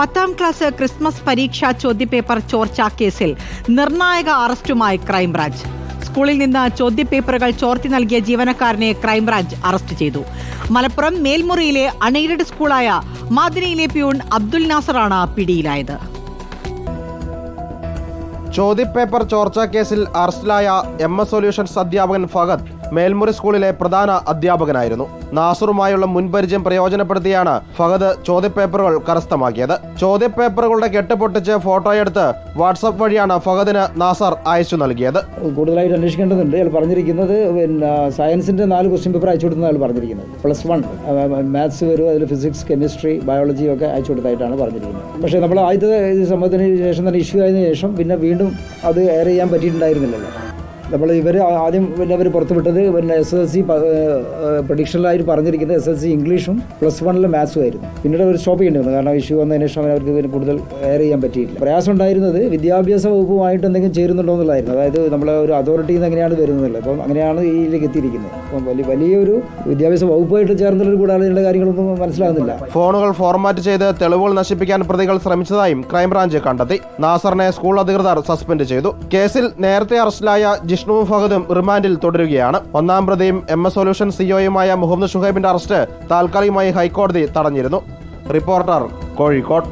പത്താം class Christmas പരീക്ഷാ ചോദ്യപേപ്പർ ചോർച്ചാ കേസിൽ നിർണായക അറസ്റ്റുമായി ക്രൈംബ്രാഞ്ച്. സ്കൂളിൽ നിന്ന് ചോദ്യപേപ്പറുകൾ ചോർത്തി നൽകിയ ജീവനക്കാരനെ ക്രൈംബ്രാഞ്ച് അറസ്റ്റ് ചെയ്തു. മലപ്പുറം മേൽമുറിയിലെ അൺഎയ്ഡഡ് സ്കൂളായ മാദിനയിലെ പ്യൂൺ അബ്ദുൽ നാസറാണ് പിടിയിലായത്. ചോദ്യപേപ്പർ ചോർച്ചാ കേസിൽ അറസ്റ്റിലായ എം എസ് സൊല്യൂഷൻസ് അധ്യാപകൻ ഫഹദ് മേൽമുറി സ്കൂളിലെ പ്രധാന അധ്യാപകനായിരുന്നു. നാസറുമായുള്ള മുൻപരിചയം പ്രയോജനപ്പെടുത്തിയാണ് ഫഹദ് ചോദ്യപേപ്പറുകൾ കരസ്ഥമാക്കിയത്. ചോദ്യപേപ്പറുകളുടെ കെട്ട് പൊട്ടിച്ച് ഫോട്ടോയെടുത്ത് വാട്സപ്പ് വഴിയാണ് ഫഹദിന് നാസർ അയച്ചു നൽകിയത്. കൂടുതലായിട്ട് അന്വേഷിക്കേണ്ടതുണ്ട്. അയാൾ പറഞ്ഞിരിക്കുന്നത് പിന്നെ സയൻസിന്റെ നാല് ക്വസ്റ്റ്യൻ പേപ്പർ അയച്ചു കൊടുക്കുന്ന അയാൾ പറഞ്ഞിരിക്കുന്നത്. പ്ലസ് വൺ മാത്സ് വരും അതിൽ ഫിസിക്സ് കെമിസ്ട്രി ബയോളജി ഒക്കെ അയച്ചു കൊടുത്തായിട്ടാണ് പറഞ്ഞിരിക്കുന്നത്. പക്ഷേ നമ്മൾ ആദ്യത്തെ സംഭവത്തിന് ശേഷം തന്നെ ഇഷ്യൂ ആയതിനു ശേഷം പിന്നെ വീണ്ടും അത് എയർ ചെയ്യാൻ പറ്റിയിട്ടുണ്ടായിരുന്നില്ലല്ലോ. നമ്മൾ ഇവർ ആദ്യം പിന്നെ അവർ പുറത്തുവിട്ടത് പിന്നെ എസ് എസ് സി പ്രഡിക്ഷനിലായിട്ട് പറഞ്ഞിരിക്കുന്നത് എസ് എസ് സി ഇംഗ്ലീഷും പ്ലസ് വണ്ണിൽ മാത്സും ആയിരുന്നു. പിന്നീട് അവർ സ്റ്റോപ്പ് ചെയ്യേണ്ടി വന്നു കാരണം ഇഷ്യൂ വന്നതിന് ശേഷം അവർക്ക് പിന്നെ കൂടുതൽ എയർ ചെയ്യാൻ പറ്റിയില്ല പ്രയാസം ഉണ്ടായിരുന്നത് വിദ്യാഭ്യാസ വകുപ്പുമായിട്ട് എന്തെങ്കിലും ചേരുന്നുണ്ടോ എന്നുള്ളതായിരുന്നു. അതായത് നമ്മളെ ഒരു അതോറിറ്റിയിൽ നിന്ന് എങ്ങനെയാണ് വരുന്നത് അപ്പം അങ്ങനെയാണ് ഇതിലേക്ക് എത്തിയിരിക്കുന്നത്. അപ്പം വലിയ വലിയൊരു വിദ്യാഭ്യാസ വകുപ്പായിട്ട് ചേർന്നുള്ളൊരു കൂടാതെ ഇതിന്റെ കാര്യങ്ങളൊന്നും മനസ്സിലാകുന്നില്ല. ഫോണുകൾ ഫോർമാറ്റ് ചെയ്ത് തെളിവുകൾ നശിപ്പിക്കാൻ പ്രതികൾ ശ്രമിച്ചതായും ക്രൈംബ്രാഞ്ച് കണ്ടെത്തി. നാസറിനെ സ്കൂൾ അധികൃതർ സസ്പെൻഡ് ചെയ്തു. കേസിൽ നേരത്തെ അറസ്റ്റിലായ ജിഷ്ണുവും ഫഹദും റിമാൻഡിൽ തുടരുകയാണ്. ഒന്നാം പ്രതിയും എം എസ് സൊല്യൂഷൻ സിഒയുമായ മുഹമ്മദ് ഷുഹൈബിന്റെ അറസ്റ്റ് താൽക്കാലികമായി ഹൈക്കോടതി തടഞ്ഞിരുന്നു. റിപ്പോർട്ടർ കോഴിക്കോട്.